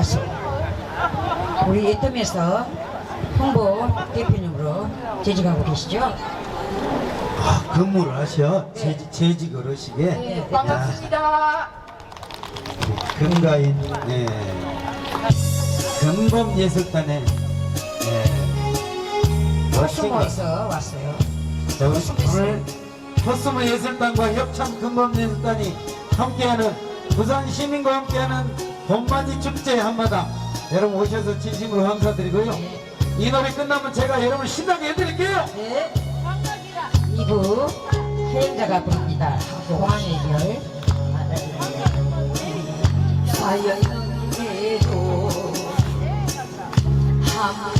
가수 우리 애덤에서 홍보 대표님으로 재직하고 계시죠? 아, 근무를 하셔. 재직, 재직 어르시게. 네, 반갑습니다. 금가인, 예. 금범예술단의, 예. 멋진 것. 코스모에서 왔어요. 자, 우리 오늘 코스모 예술단과 협참 금범예술단이 함께하는 부산 시민과 함께하는 봄맞이 축제 한마당 여러분 오셔서 진심으로 감사드리고요. 이 노래 끝나면 제가 여러분 신나게 해드릴게요. 네. 2부 해행자가 부릅니다. 공항의 별. 사연에도 한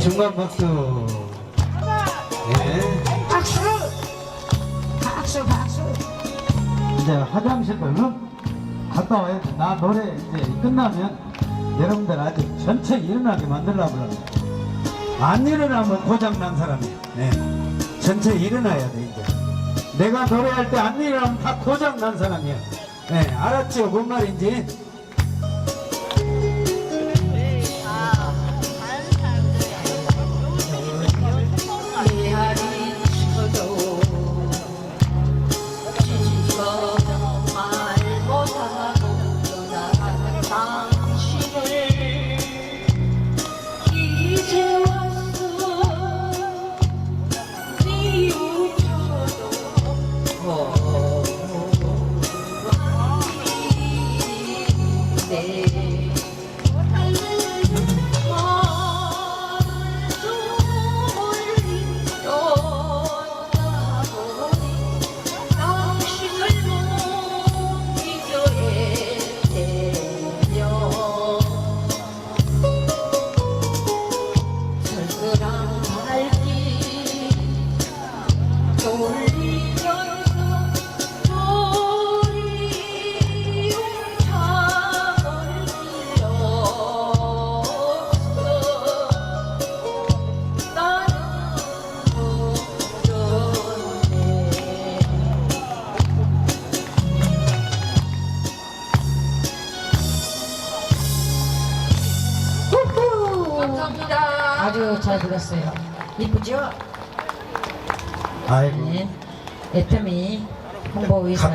중간 박수. 이제 화장실도 응? 갔다 와야 돼. 나 노래 이제 끝나면 여러분들 아주 전체 일어나게 만들려고 그러는데 안 일어나면 고장난 사람이야. 네. 전체 일어나야 돼 이제. 내가 노래할 때 안 일어나면 다 고장난 사람이야. 네, 알았죠? 뭔 말인지. 뉘 아주 잘 들었어요. 이쁘죠? 아이고. 네. 애터미 홍보의사.